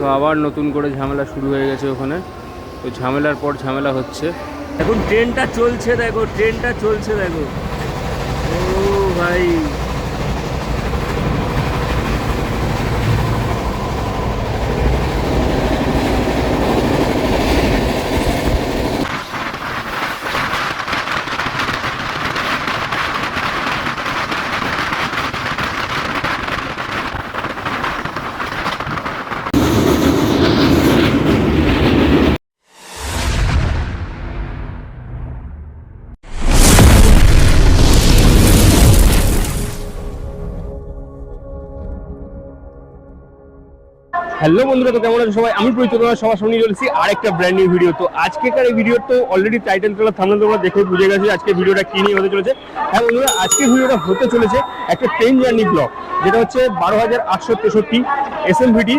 তো আবার নতুন করে ঝামেলা শুরু হয়ে গেছে ওখানে। তো ঝামেলার পর ঝামেলা হচ্ছে। এখন ট্রেনটা চলছে, দেখো, ট্রেনটা চলছে, দেখো। ও ভাই। হ্যালো বন্ধুরা, তো কেমন আছো সবাই? আমি প্রীত তোমার সবার সঙ্গে চলেছি আরেকটা ব্র্যান্ড নিউ ভিডিও তো আজকেকার এই ভিডিও তো অলরেডি টাইটেল তোলা থামলে তোমরা দেখে বুঝে গেছো আজকে ভিডিওটা কি নিয়ে হতে চলেছে। হ্যাঁ বন্ধুরা আজকে ভিডিওটা হতে চলেছে একটা ট্রেন জার্নি ব্লগ যেটা হচ্ছে বারো হাজার আটশো তেষট্টি S M VT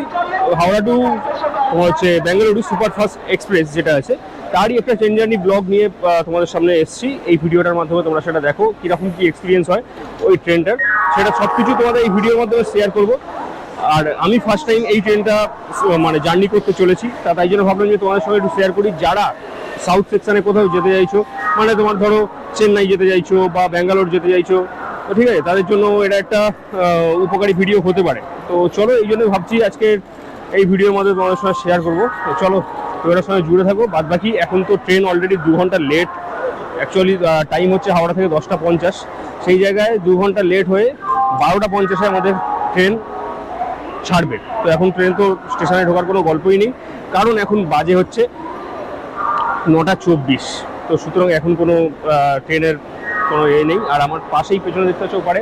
Howrah to হচ্ছে বেঙ্গালুরু সুপারফাস্ট এক্সপ্রেস যেটা আছে। তারই একটা ট্রেন জার্নি ব্লগ নিয়ে তোমাদের সামনে এসেছি। এই ভিডিওটার মাধ্যমে তোমরা সেটা দেখো, কীরকম কী এক্সপিরিয়েন্স হয় ওই ট্রেনটার সেটা সব কিছু তোমাদের এই ভিডিওর মাধ্যমে শেয়ার করব। আর আমি ফার্স্ট টাইম এই ট্রেনটা মানে জার্নি করতে চলেছি। তা তাই জন্য ভাবলাম যে তোমাদের সঙ্গে একটু শেয়ার করি। যারা সাউথ সেকশনে কোথাও যেতে চাইছো মানে তোমার ধরো চেন্নাই যেতে চাইছো বা ব্যাঙ্গালোর যেতে চাইছো ঠিক আছে, তাদের জন্য এটা একটা উপকারী ভিডিও হতে পারে। তো চলো, এই জন্য ভাবছি আজকে এই ভিডিওর মধ্যে তোমাদের সঙ্গে শেয়ার করব। তো চলো তোমাদের সঙ্গে জুড়ে থাকো। বাদ বাকি এখন তো ট্রেন অলরেডি দু ঘণ্টা লেট অ্যাকচুয়ালি টাইম হচ্ছে হাওড়া থেকে দশটা পঞ্চাশ। সেই জায়গায় দু ঘণ্টা লেট হয়ে বারোটা পঞ্চাশে আমাদের ট্রেন ছাড়বে। তো এখন ট্রেন তো স্টেশনে ঢোকার কোনো গল্পই নেই। কারণ এখন বাজে হচ্ছে নটা চব্বিশ। তো সুতরাং এখন কোনো ট্রেনের কোনো এ নেই। আর আমার পাশেই পেছনে দেখতে হচ্ছে ওপারে।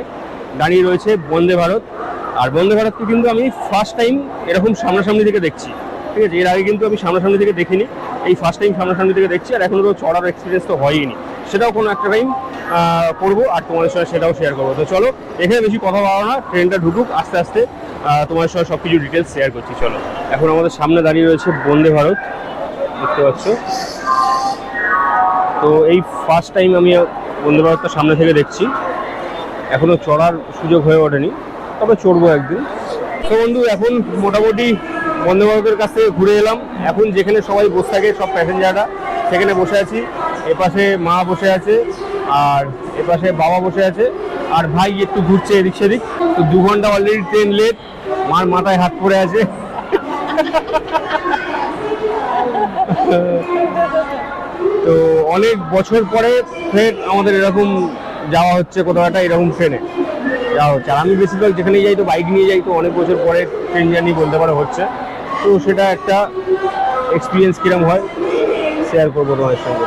দাঁড়িয়ে রয়েছে বন্দে ভারত। আর বন্দে ভারতকে কিন্তু আমি ফার্স্ট টাইম এরকম সামনাসামনি থেকে দেখছি। ঠিক আছে? এর আগে কিন্তু আমি সামনাসামনি থেকে দেখিনি। এই ফার্স্ট টাইম সামনাসামনি থেকে দেখছি। আর এখনও তো চড়ার এক্সপিরিয়েন্স তো হয়ইনি সেটাও কোনো একটা টাইম করব আর তোমাদের সঙ্গে সেটাও শেয়ার করব। তো চলো, এখানে বেশি কথা বলা না ট্রেনটা ঢুকুক আস্তে আস্তে। তোমাদের সঙ্গে সব কিছু ডিটেলস শেয়ার করছি, চলো। এখন আমাদের সামনে দাঁড়িয়ে রয়েছে বন্দে ভারত, দেখতে পাচ্ছ? তো এই ফার্স্ট টাইম আমি বন্দে ভারতটা সামনে থেকে দেখছি। এখনও চড়ার সুযোগ হয়ে ওঠেনি, তবে চড়বো একদিন। তো বন্ধু, এখন মোটামুটি বন্দে ভারতের কাছ থেকে ঘুরে এলাম। এখন যেখানে সবাই বসে থাকে, সব প্যাসেঞ্জাররা সেখানে বসে আছি। এপাশে মা বসে আছে। আর এপাশে বাবা বসে আছে। আর ভাই একটু ঘুরছে এদিক সেদিক। তো দু ঘণ্টা অলরেডি ট্রেন লেট মার মাথায় হাত পড়ে আছে। তো অনেক বছর পরে ফের আমাদের এরকম যাওয়া হচ্ছে কোথাও একটা এরকম ট্রেনে যাওয়া হচ্ছে। আর আমি বেশিরভাগ যেখানে যাই তো বাইক নিয়ে যাই তো অনেক বছর পরে ট্রেন জার্নি বলতে পারো হচ্ছে। তো সেটা একটা এক্সপিরিয়েন্স কিরম হয় শেয়ার করব তোমার সঙ্গে।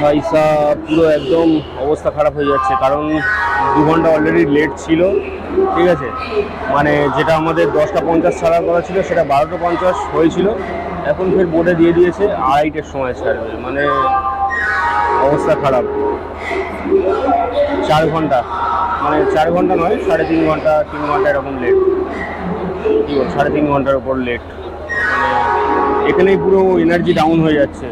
ভাই সাহ, পুরো একদম অবস্থা খারাপ হয়ে যাচ্ছে, কারণ দু ঘণ্টা অলরেডি লেট ছিল, ঠিক আছে? মানে যেটা আমাদের দশটা পঞ্চাশ ছাড়ার কথা ছিল, সেটা বারোটা পঞ্চাশ হয়েছিল। এখন ফের বোর্ডে দিয়ে দিয়েছে, আড়াইটের সময় ছাড়বে মানে অবস্থা খারাপ। চার ঘণ্টা মানে চার ঘণ্টা নয়, সাড়ে তিন ঘণ্টা তিন ঘণ্টা এরকম লেট কি বল সাড়ে তিন ঘণ্টার উপর লেট মানে এখানেই পুরো এনার্জি ডাউন হয়ে যাচ্ছে।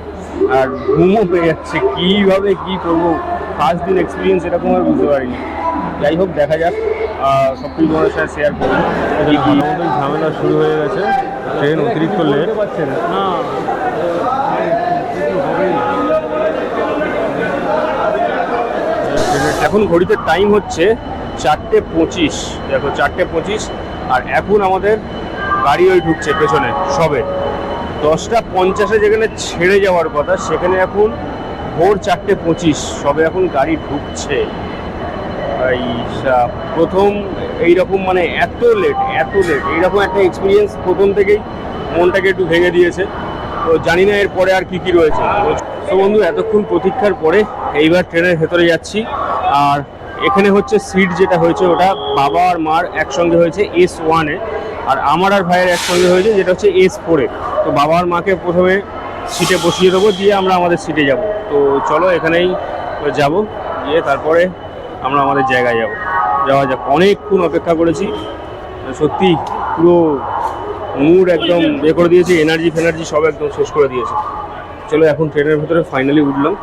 আর ঘুমও পেয়ে যাচ্ছে। কীভাবে কী করব? ফার্স্ট দিন এক্সপিরিয়েন্স এরকম আর বুঝতে পারিনি। যাই হোক দেখা যাক। সব কিছু তোমাদের সাথে শেয়ার করব। আমাদের ঝামেলা শুরু হয়ে গেছে। ট্রেন অতিরিক্ত লেট পাচ্ছে না। এখন ঘড়িতে টাইম হচ্ছে চারটে পঁচিশ। দেখো চারটে পঁচিশ। আর এখন আমাদের গাড়ি ওই ঢুকছে পেছনে সবে। দশটা পঞ্চাশে যেখানে ছেড়ে যাওয়ার কথা, সেখানে এখন ভোর চারটে পঁচিশ, সবে এখন গাড়ি ঢুকছে। এই প্রথম মানে এত লেট এত লেট এইরকম একটা এক্সপিরিয়েন্স প্রথম থেকেই মনটাকে একটু ভেঙে দিয়েছে। তো জানি না এরপরে আর কি কি রয়েছে। তো বন্ধু, এতক্ষণ প্রতীক্ষার পরে এইবার ট্রেনের ভেতরে যাচ্ছি। আর এখানে হচ্ছে সিট যেটা হয়েছে, ওটা বাবা আর মার একসঙ্গে হয়েছে এস ওয়ানে আর আমার আর ভাইয়ের একসঙ্গে হয়েছে, যেটা হচ্ছে এস ফোরে তো বাবা আর মাকে প্রথমে সিটে বসিয়ে দেবো, দিয়ে আমরা আমাদের সিটে যাব। তো চলো এখানেই যাব, গিয়ে তারপরে আমরা আমাদের জায়গায় যাব। যাওয়া যাক, অনেকক্ষণ অপেক্ষা করেছি। সত্যি পুরো মুড একদম এ করে দিয়েছে এনার্জি ফেনার্জি সব একদম শেষ করে দিয়েছে। চলো এখন ট্রেনের ভেতরে ফাইনালি উঠলাম।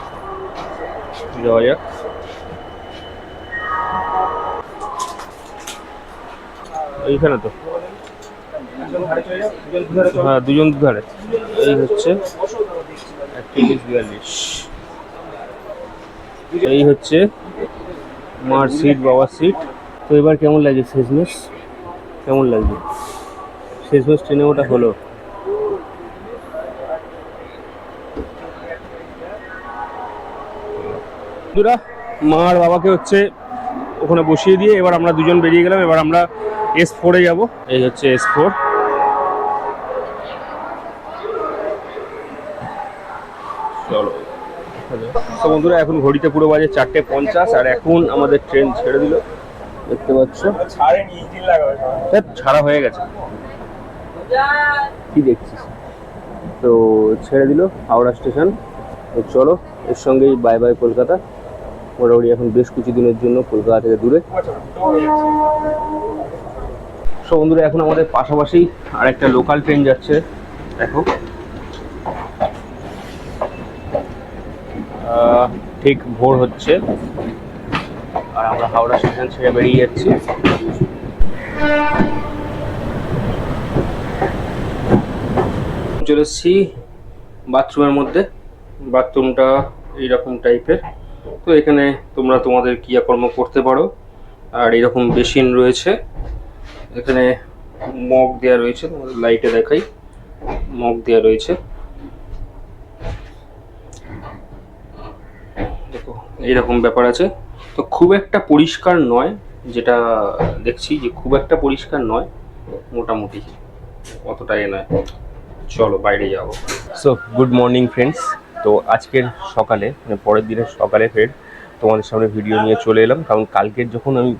যাওয়া যাক। এইখানে তো। হ্যাঁ দুজন দুধারে। এই হচ্ছে এই হচ্ছে মার সিট বাবার সিট তো এবার কেমন লাগে শেষমেশ? কেমন লাগছে শেষমেশ ট্রেনে ওটা হলো। বন্ধুরা মা আর বাবাকে হচ্ছে ওখানে বসিয়ে দিয়ে এবার আমরা দুজন বেরিয়ে গেলাম। এবার আমরা এস ফোরে যাব। এই হচ্ছে এস ফোর চলো। তো বন্ধুরা এখন ঘড়িতে পুরো বাজে চারটে পঞ্চাশ আর এখন আমাদের ট্রেন ছেড়ে দিল। দেখতে পাচ্ছ? ছাড়া হয়ে গেছে। কি দেখছিস? তো ছেড়ে দিল হাওড়া স্টেশন। তো চলো এর সঙ্গেই বাই বাই কলকাতা। মোটামুটি এখন বেশ কিছুদিনের জন্য কলকাতা থেকে দূরে। সো বন্ধুরা, এখন আমাদের পাশাপাশি আর একটা লোকাল ট্রেন যাচ্ছে। দেখো। ঠিক ভোর হচ্ছে। আর আমরা হাওড়া স্টেশন ছেড়ে বেরিয়ে যাচ্ছি। চলে এসেছি বাথরুমের মধ্যে। বাথরুমটা এইরকম টাইপের তো এখানে তোমরা তোমাদের ক্রিয়াকর্ম করতে পারো। আর এরকম বেসিন রয়েছে। এখানে মগ দেওয়া রয়েছে, তোমাদের লাইটে দেখাই। মগ দেওয়া রয়েছে। দেখো, এইরকম ব্যাপার আছে। তো খুব একটা পরিষ্কার নয়, যেটা দেখছি যে খুব একটা পরিষ্কার নয়, মোটামুটি। অতটাই নয়। চলো, বাইরে যাব। সো গুড মর্নিং ফ্রেন্ডস তো আজকের সকালে মানে পরের দিনের সকালে ফের তোমাদের সামনে ভিডিও নিয়ে চলে এলাম। কারণ কালকের যখন আমি,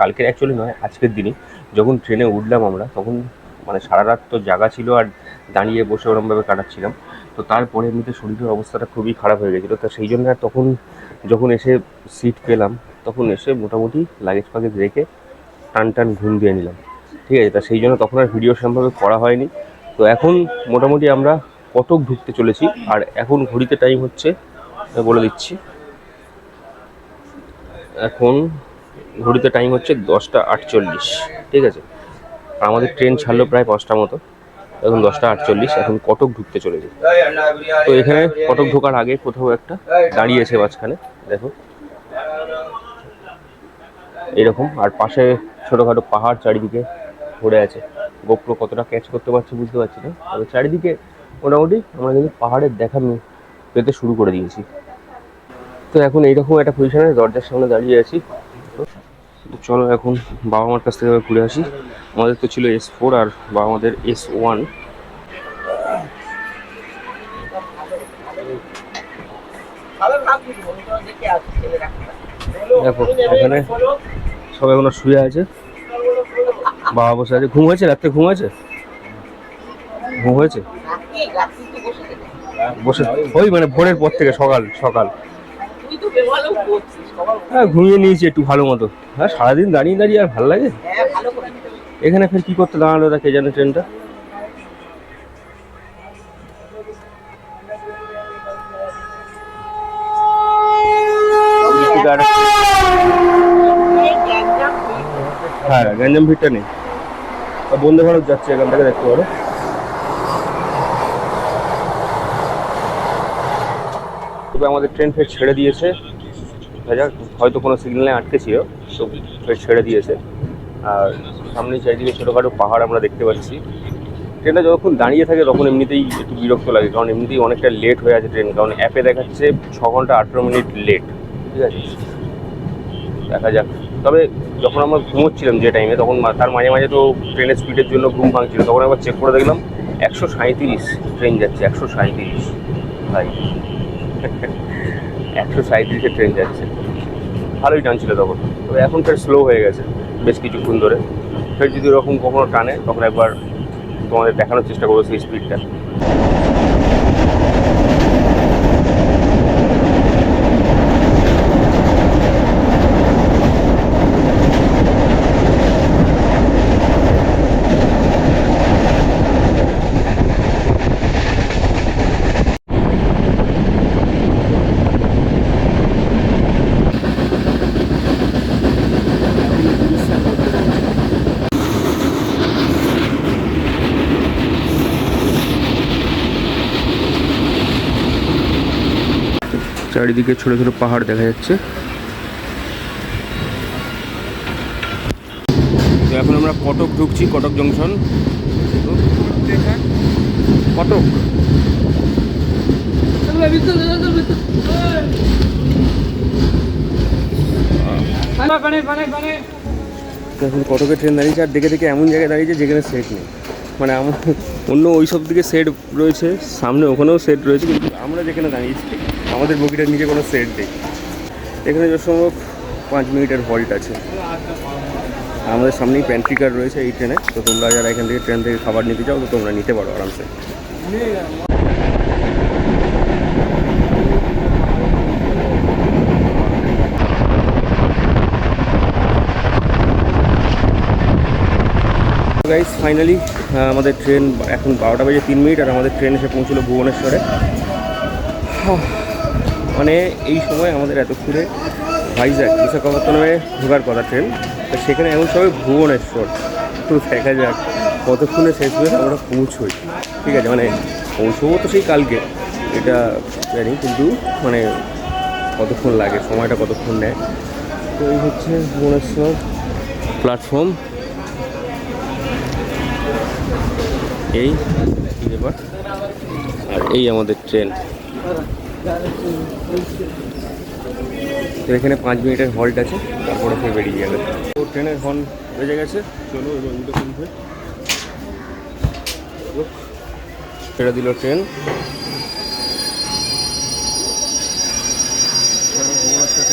কালকের অ্যাকচুয়ালি নয়, আজকের দিনই। যখন ট্রেনে উঠলাম আমরা, তখন মানে সারা রাত তো জাগা ছিল আর দাঁড়িয়ে বসে ওরমভাবে কাটাচ্ছিলাম। তো তারপরে এমনিতে শরীরের অবস্থাটা খুবই খারাপ হয়ে গেছিল। তো সেই জন্য তখন যখন এসে সিট পেলাম, তখন এসে মোটামুটি লাগেজ ফাগেজ রেখে টান টান ঘুম দিয়ে নিলাম। ঠিক আছে? তা সেই জন্য তখন আর ভিডিও সেরকমভাবে করা হয়নি। তো এখন মোটামুটি আমরা কটক ঢুকতে চলেছি। আর এখন ঘড়িতে টাইম হচ্ছে বলে দিচ্ছি। এখন ঘড়িতে টাইম হচ্ছে দশটা আটচল্লিশ। ঠিক আছে? আমাদের ট্রেন ছাড়লো প্রায় পাঁচটা মতো। এখন দশটা আটচল্লিশ, এখন কটক ঢুকতে চলেছি। তো এখানে কটক ঢোকার আগে কোথাও একটা দাঁড়িয়েছে মাঝখানে, দেখো। এরকম, আর পাশে ছোটোখাটো পাহাড় চারিদিকে পড়ে আছে। গোপ্রো কতটা ক্যাচ করতে পারছে বুঝতে পারছি না। তবে চারিদিকে মোটামুটি আমরা কিন্তু পাহাড়ের দেখা পেতে শুরু করে দিয়েছি। তো এখন এইরকম একটা পজিশনে দরজার সামনে দাঁড়িয়ে আছি। তো চলো এখন বাবা মার কাছ থেকে ঘুরে আসি। আমাদের তো ছিল এস ফোর আর বাবা মাদের এস ওয়ান দেখো, এখানে সবাই এখনও শুয়ে আছে। বাবা বসে আছে। ঘুম হয়েছে? রাত্রে ঘুম হয়েছে? ঘুম হয়েছে? বসে ওই মানে ভোরের পর থেকে সকাল সকাল। হ্যাঁ ঘুমিয়ে নিয়েছি একটু ভালো মতো। হ্যাঁ সারাদিন দাঁড়িয়ে দাঁড়িয়ে আর ভালো লাগে? হ্যাঁ এখানে ফের কি করতে দাঁড়াল কে জানে ট্রেনটা? হ্যাঁ গ্যাঞ্জাম ভিড়টা নেই। বন্দে ভারত যাচ্ছে এখান থেকে দেখতে পারো। তবে আমাদের ট্রেন ফের ছেড়ে দিয়েছে। দেখা যাক হয়তো কোনো সিগন্যালে আটকে ছিল তো ছেড়ে দিয়েছে। আর সামনে চারিদিকে ছোটোখাটো পাহাড় আমরা দেখতে পাচ্ছি। ট্রেনটা যখন দাঁড়িয়ে থাকে তখন এমনিতেই একটু বিরক্ত লাগে কারণ এমনিতেই অনেকটা লেট হয়ে আছে ট্রেন কারণ অ্যাপে দেখাচ্ছে ছ ঘণ্টা আঠেরো মিনিট লেট ঠিক আছে? দেখা যাক। তবে যখন আমরা ঘুমোচ্ছিলাম যে টাইমে তখন তার মাঝে মাঝে তো ট্রেনের স্পিডের জন্য ঘুম ভাঙছিল। তখন একবার চেক করে দেখলাম একশো সাঁইত্রিশ ট্রেন যাচ্ছে একশো সাঁইত্রিশ। ভাই। একশো সাঁত্রিশে ট্রেন যাচ্ছে। ভালোই টান ছিল তখন। তবে এখন ফের স্লো হয়ে গেছে, বেশ কিছুক্ষণ ধরে। ফের যদি ওরকম কখনো টানে, তখন একবার তোমাদের দেখানোর চেষ্টা করব সেই স্পিডটা চারিদিকে ছোট ছোট পাহাড় দেখা যাচ্ছে। তো এখন আমরা কটক ঢুকছি, কটক জংশন কটক? এখন কটকে ট্রেন দাঁড়িয়েছে, আর দেখে দেখে এমন জায়গায় দাঁড়িয়েছে যেখানে সেট নেই। মানে আমার অন্য ওই সব দিকে সেট রয়েছে, সামনে ওখানেও সেট রয়েছে, কিন্তু আমরা যেখানে দাঁড়িয়েছি আমাদের বগিটার নিচে কোনো সেট নেই। এখানে যত সম্ভব পাঁচ মিনিটের হল্ট আছে। আমাদের সামনেই প্যান্ট্রি কার রয়েছে এই ট্রেনে তো তোমরা যারা এখান থেকে ট্রেন থেকে খাবার নিতে চাও, তো তোমরা নিতে পারো আরামসে। গাইস ফাইনালি আমাদের ট্রেন এখন বারোটা বাজে তিন মিনিট, আর আমাদের ট্রেন এসে পৌঁছলো ভুবনেশ্বরে। মানে এই সময় আমাদের এতক্ষণে ভাইজ্যাক বিশাখাপত্তনমে ঢোকার কথা ট্রেন তো সেখানে এমন সময় ভুবনেশ্বর। তো দেখা যাক কতক্ষণে শেষ হয়ে আমরা পৌঁছোই। ঠিক আছে মানে পৌঁছবো তো সেই কালকে। এটা জানি, কিন্তু মানে কতক্ষণ লাগে, সময়টা কতক্ষণ নেয়? তো এই হচ্ছে ভুবনেশ্বর প্ল্যাটফর্ম এই ব্যাপার আর এই আমাদের ট্রেন তো এখানে পাঁচ মিনিটের হল্ট আছে, তারপরে ফের বেরিয়ে যাবে। তো ট্রেনের হর্ন বেজে গেছে, চলো এবার ছেড়ে দিল ট্রেন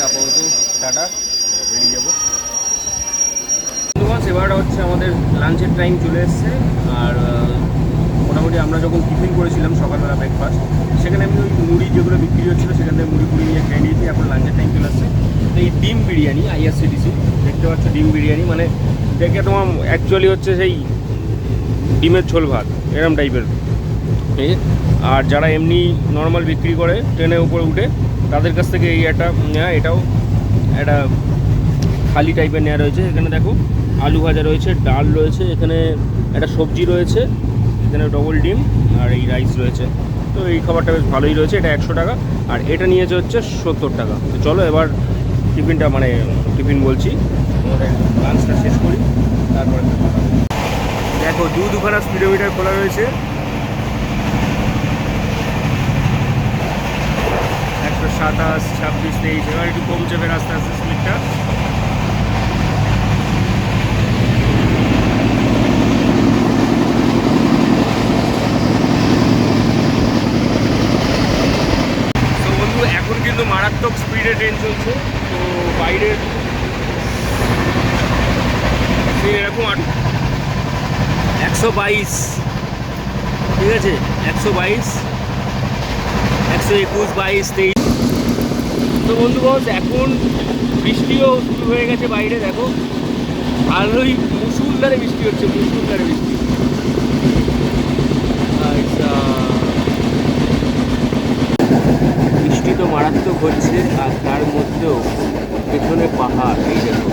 আপাতত টাটা বেরিয়ে যাব। এবারটা হচ্ছে আমাদের লাঞ্চের টাইম চলে এসছে, আর আমরা যখন টিফিন করেছিলাম সকালবেলা ব্রেকফাস্ট সেখানে আমি ওই মুড়ি যেগুলো বিক্রি হচ্ছিল, সেখান থেকে মুড়ি ফুড়ি নিয়ে খেয়ে নিয়েছি। এখন লাঞ্চের টাইম চলে আসছে। তো এই ডিম বিরিয়ানি আইআরসিটিসি দেখতে পাচ্ছ ডিম বিরিয়ানি মানে দেখে তোমার অ্যাকচুয়ালি হচ্ছে সেই ডিমের ঝোল ভাত, এরম টাইপের আর যারা এমনি নর্মাল বিক্রি করে, ট্রেনের উপরে উঠে, তাদের কাছ থেকে এই একটা নেওয়া এটাও একটা খালি টাইপের নেওয়া রয়েছে। এখানে দেখো, আলু ভাজা রয়েছে, ডাল রয়েছে, এখানে একটা সবজি রয়েছে। এখানে ডবল ডিম আর এই রাইস রয়েছে। তো এই খাবারটা বেশ ভালোই রয়েছে, এটা একশো টাকা। আর এটা নিয়েছে হচ্ছে সত্তর টাকা। তো চলো এবার টিফিনটা মানে টিফিন বলছি। লাঞ্চটা শেষ করি, তারপরে দেখো, দু দুখানা স্পিডোমিটার খোলা রয়েছে। একশো সাতাশ, ছাব্বিশ, তেইশ, এবার একটু কমছে ফের আস্তে আস্তে স্পিডটা তো বন্ধু এখন কিন্তু মারাত্মক স্পিডে ট্রেন চলছে। তো বাইরের এরকম আট একশো বাইশ। ঠিক আছে? একশো বাইশ। একশো একুশ বাইশ তেইশ। তো বন্ধু বস এখন বৃষ্টিও শুরু হয়ে গেছে বাইরে দেখো। ভালোই মুসুলধারে বৃষ্টি হচ্ছে মুসুলধারে বৃষ্টি। আচ্ছা বৃষ্টি তো ঘটছে আর তার মধ্যেও পেছনে পাহাড় এই দেখো।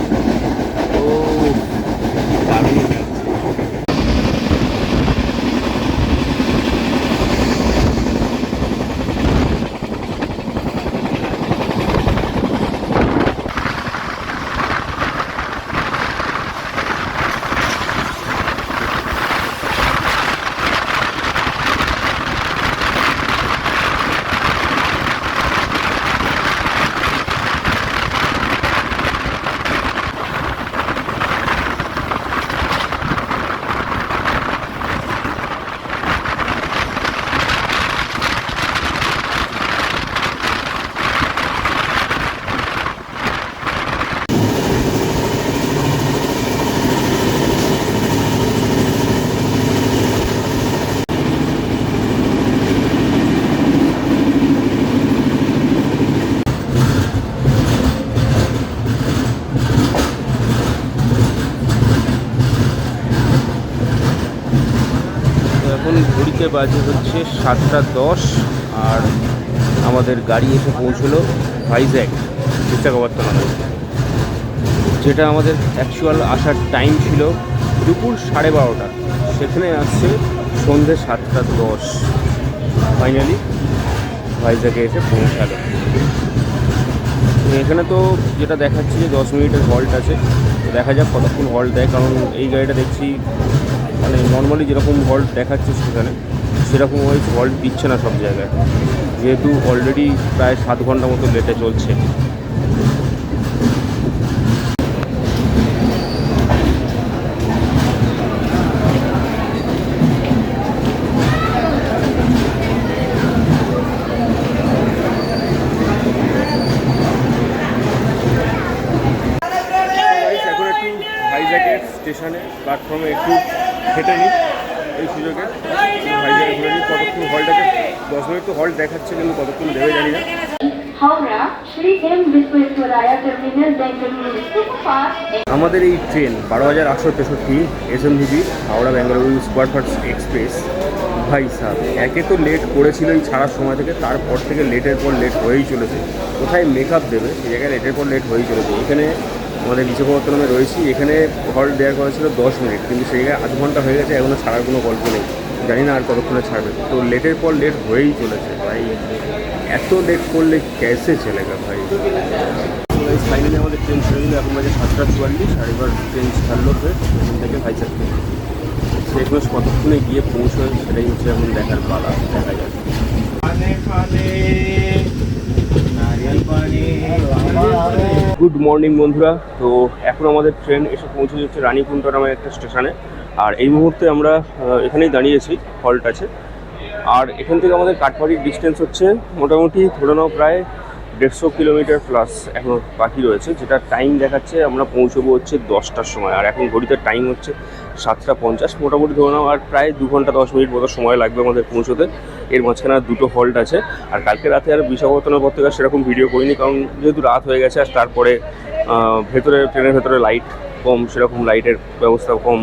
ও দারুণ লাগছে তো এখন ঘড়িতে বাজে হচ্ছে সাতটা দশ, আর আমাদের গাড়ি এসে পৌঁছলো ভাইজ্যাক বিশাখাপত্তনমে যেটা আমাদের অ্যাকচুয়াল আসার টাইম ছিল দুপুর সাড়ে বারোটা। সেখানে আসছে সন্ধ্যে সাতটা দশ। ফাইনালি ভাইজাকে এসে পৌঁছালো। এখানে তো যেটা দেখাচ্ছে যে দশ মিনিটের হল্ট আছে। দেখা যাক কতক্ষণ হল্ট দেয়, কারণ এই গাড়িটা দেখছি মানে নর্মালি যেরকম হল্ট দেখাচ্ছে সেখানে। সেরকম ওয়াইজ হল্ট দিচ্ছে না সব জায়গায়। যেহেতু অলরেডি প্রায় সাত ঘণ্টা মতো লেটে চলছে। স্টেশনে প্ল্যাটফর্মে একটু হেঁটে নিই এই সুযোগে একটু ভাইজ্যাগে ঘুরে নিই কতক্ষণ হলটাকে হল্ট দেখাচ্ছে কিন্তু কতক্ষণ দেবে জানি না। আমাদের এই ট্রেন বারো হাজার আটশো তেষট্টি S M VB Howrah Bengaluru superfast express ভাই সাহ একে তো লেট করেছিল এই ছাড়ার সময় থেকে তারপর থেকে লেটের পর লেট হয়েই চলেছে। কোথায় মেকআপ দেবে? সে জায়গায় লেটের পর লেট হয়েই চলেছে। এখানে আমাদের বিশাখাপত্তনমে রয়েছি এখানে হল্ট দেওয়ার করেছিল ছিল দশ মিনিট কিন্তু সেই জায়গায় আধ ঘণ্টা হয়ে গেছে এখনও ছাড়ার কোনো গল্প নেই। জানি না আর কতক্ষণে ছাড়বে। তো লেটের পর লেট হয়েই চলেছে। ভাই এত লেট করলে ক্যাসে চলেগা ভাই। ফাইনালি আমাদের ট্রেন ছেড়ে দিল এখন বাজে সাতটা চুয়াল্লিশ আর এবার ট্রেন ছাড়লো ফের এখান থেকে ভাইজাগ থেকে সেখানে কতক্ষণে গিয়ে পৌঁছয় সেটাই হচ্ছে এখন দেখার পালা। দেখা যাক। গুড মর্নিং বন্ধুরা। তো এখন আমাদের ট্রেন এসে পৌঁছে যাচ্ছে রানীকুণ্ড নামের একটা স্টেশনে আর এই মুহূর্তে আমরা এখানেই দাঁড়িয়েছি হল্ট আছে আর এখান থেকে আমাদের কাঠবাড়ির ডিস্টেন্স হচ্ছে মোটামুটি ধরে নাও প্রায় দেড়শো কিলোমিটার প্লাস এখনও বাকি রয়েছে, যেটা টাইম দেখাচ্ছে আমরা পৌঁছবো হচ্ছে দশটার সময়। আর এখন ঘড়িতে টাইম হচ্ছে সাতটা পঞ্চাশ। মোটামুটি ধরে নাও আর প্রায় দু ঘণ্টা দশ মিনিট মতো সময় লাগবে আমাদের পৌঁছতে। এর মাঝখানে আর দুটো হল্ট আছে। আর কালকে রাতে আর বিশাখাপত্তনের পর থেকে সেরকম ভিডিও করিনি, কারণ যেহেতু রাত হয়ে গেছে আর তারপরে ভেতরে, ট্রেনের ভেতরে লাইট কম, সেরকম লাইটের ব্যবস্থা কম।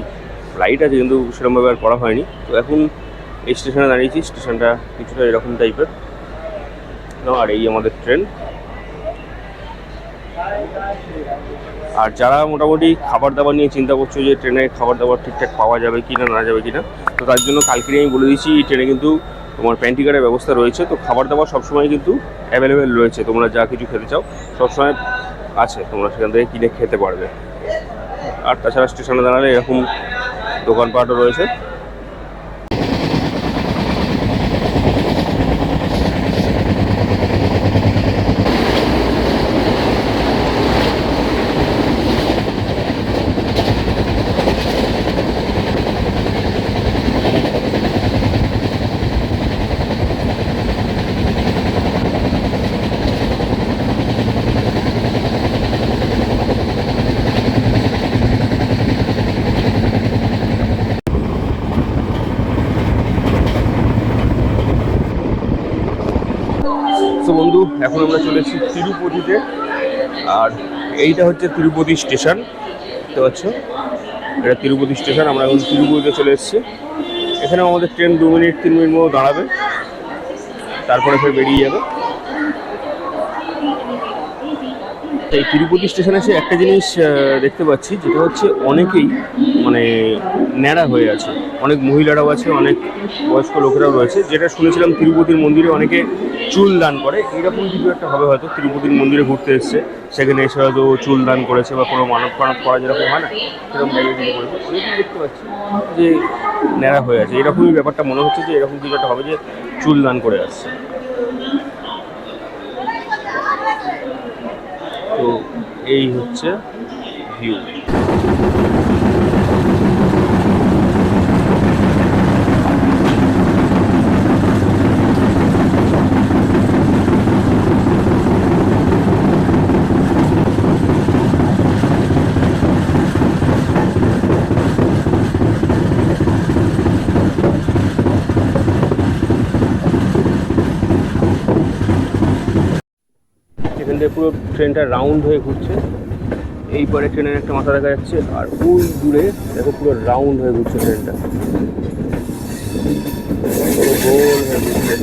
লাইট আছে কিন্তু সেরকমভাবে আর করা হয়নি। তো এখন এই স্টেশনে দাঁড়িয়েছি স্টেশনটা কিছুটা এরকম টাইপের আর এই আমাদের ট্রেন আর যারা মোটামুটি খাবার দাবার নিয়ে চিন্তা করছ যে ট্রেনে খাবার দাবার ঠিকঠাক পাওয়া যাবে কি না না যাবে কি না তো তার জন্য কালকেরই আমি বলে দিচ্ছি, এই ট্রেনে কিন্তু তোমার প্যান্টি কার্ডের ব্যবস্থা রয়েছে। তো খাবার দাবার সবসময় কিন্তু অ্যাভেলেবেল রয়েছে, তোমরা যা কিছু খেতে চাও, সবসময় আছে, তোমরা সেখান থেকে কিনে খেতে পারবে। আর তাছাড়া স্টেশনে দাঁড়ালে এরকম দোকানপাটও রয়েছে তো বন্ধু এখন আমরা চলেছি তিরুপতিতে। আর এইটা হচ্ছে তিরুপতি স্টেশন, দেখতে পাচ্ছ? এটা তিরুপতি স্টেশন, আমরা এখন তিরুপতিতে চলে এসেছি। এখানে আমাদের ট্রেন দু মিনিট, তিন মিনিট মতো দাঁড়াবে। তারপরে ফের বেরিয়ে যাবে। এই তিরুপতি স্টেশনে এসে একটা জিনিস দেখতে পাচ্ছি, যেটা হচ্ছে অনেকেই মানে ন্যাড়া হয়ে আছে। অনেক মহিলারাও আছে, অনেক বয়স্ক লোকেরাও রয়েছে। যেটা শুনেছিলাম তিরুপতির মন্দিরে অনেকে চুল দান করে। এরকম কিছু একটা হবে হয়তো, তিরুপতির মন্দিরে ঘুরতে এসছে। সেখানে এসে হয়তো চুল দান করেছে বা কোনো মানব ফানব করা যেরকম হয় না, সেরকম করেছে দেখতে পাচ্ছি যে ন্যাড়া হয়ে আছে। এরকমই ব্যাপারটা মনে হচ্ছে যে এরকম কিছু একটা হবে যে চুল দান করে আসছে। তো এই হচ্ছে ভিউ এখান থেকে পুরো ট্রেনটা রাউন্ড হয়ে ঘুরছে। এই পারে ট্রেনের একটা মাথা দেখা যাচ্ছে, আর ওই দূরে দেখো পুরো রাউন্ড হয়ে ঘুরছে ট্রেনটা। পুরো গোল হয়ে ঘুরছে।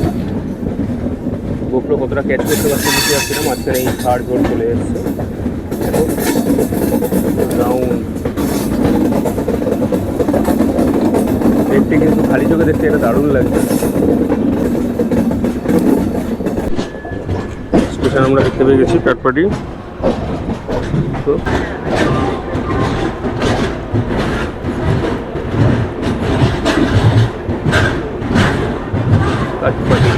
গোপ্রো কতটা ক্যাচ করতে পারছে বুঝতে পারছি না, মাঝখানে এই থার্ড জোর চলে এসছে। রাউন্ড। দেখতে কিন্তু খালি চোখে দেখতে এটা দারুণ লাগছে। স্টেশন আমরা দেখতে পেয়ে গেছি কাঠপাটি তো কাঠপাটি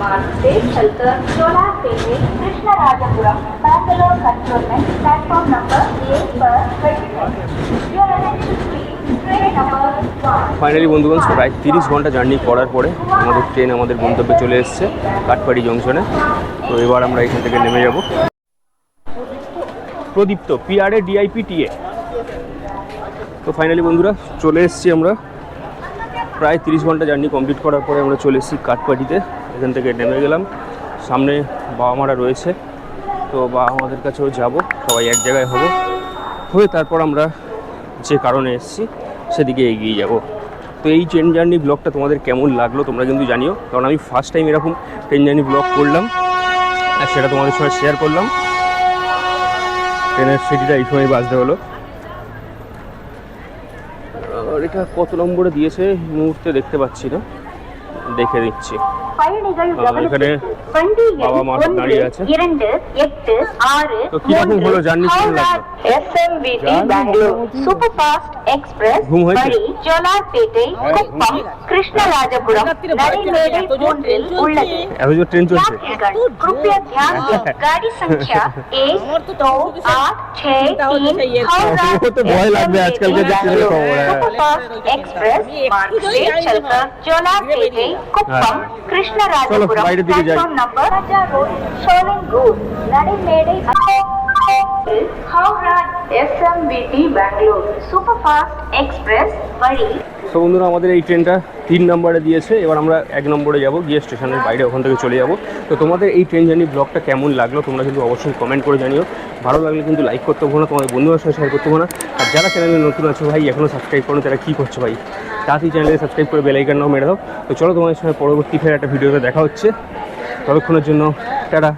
मार्ग से चलकर चोलापेटे Krishnarajapuram Bangalore cantonment platform finally বন্ধুগণ প্রায় তিরিশ ঘণ্টা জার্নি করার পরে আমাদের ট্রেন আমাদের গন্তব্যে চলে এসেছে কাঠপাড়ি জংশনে তো এবার আমরা এখান থেকে নেমে যাব। প্রদীপ্ত পিআরএ ডিআইপি টিএ তো ফাইনালি বন্ধুরা, চলে এসেছি আমরা। প্রায় তিরিশ ঘণ্টা জার্নি কমপ্লিট করার পরে আমরা চলে এসেছি কাঠপাটিতে এখান থেকে নেমে গেলাম। সামনে বাবা মারা রয়েছে। তো বাবা আমাদের কাছেও যাব। সবাই এক জায়গায় হব। হয়ে তারপর আমরা যে কারণে এসেছি, সেদিকে এগিয়ে যাব। তো এই ট্রেন জার্নি ব্লগটা তোমাদের কেমন লাগল তোমরা কিন্তু জানিও। কারণ আমি ফার্স্ট টাইম এরকম ট্রেন জার্নি ব্লগ করলাম, আর সেটা তোমাদের সঙ্গে শেয়ার করলাম। ট্রেনের সিটিটা এই সময় বাজতে হলো। আর এটা কত নম্বরে দিয়েছে? মুহূর্তে দেখতে পাচ্ছি না। দেখে দিচ্ছি பயணிகள் ஆ, এখানে வண்டி বাবা எண் মা ஒன்று দাঁড়িয়ে আছে। இரண்டு எட்டு ஆறு তো কিরকম হলো জার্নি কেমন লাগলো SMVT Journey Bengaluru super fast express ঘুম হয়েছে? வழி ஜோலார்பேட்டை குப்பம் கிருஷ்ணராஜபுரம் நடைமேடை மூன்றில் உள்ளது এত জোর ট্রেন চলছে यात्रीगण कृपया ध्यान दें गाड़ी संख्या एक दो आठ छह तीन हावड़ा वो तो भय लग रहा है आजकल के जो ट्रेन का हो रहा है। सुपरफास्ट एक्सप्रेस मार्ग से चलकर जोलारपेटे குப்பம் கிருஷ்ணராஜபுரம் நம்பர் ரோடு சோலங்கூர் நடைமேடை example Howrah SMBT Bangalore? Super Fast Express superfast তো বন্ধুরা, আমাদের এই ট্রেনটা তিন নম্বরে দিয়েছে। এবার আমরা এক নম্বরে যাব, গিয়ে স্টেশনের বাইরে ওখান থেকে চলে যাব। তো তোমাদের এই ট্রেন জার্নি ব্লগটা কেমন লাগল, তোমরা কিন্তু অবশ্যই কমেন্ট করে জানিও। ভালো লাগলে কিন্তু লাইক করতে হবে না, তোমাদের বন্ধুদের সঙ্গে শেয়ার করতে হবে না। আর যারা চ্যানেলে নতুন আছে ভাই এখনও সাবস্ক্রাইব করো তারা কী করছ ভাই? তাড়াতাড়ি চ্যানেলে সাবস্ক্রাইব করে বেলাইকার নাও মেরে দাও। তো চলো, তোমাদের সঙ্গে পরবর্তী ফের একটা ভিডিওতে দেখা হচ্ছে। ততক্ষণের জন্য, tata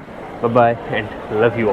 bye and love you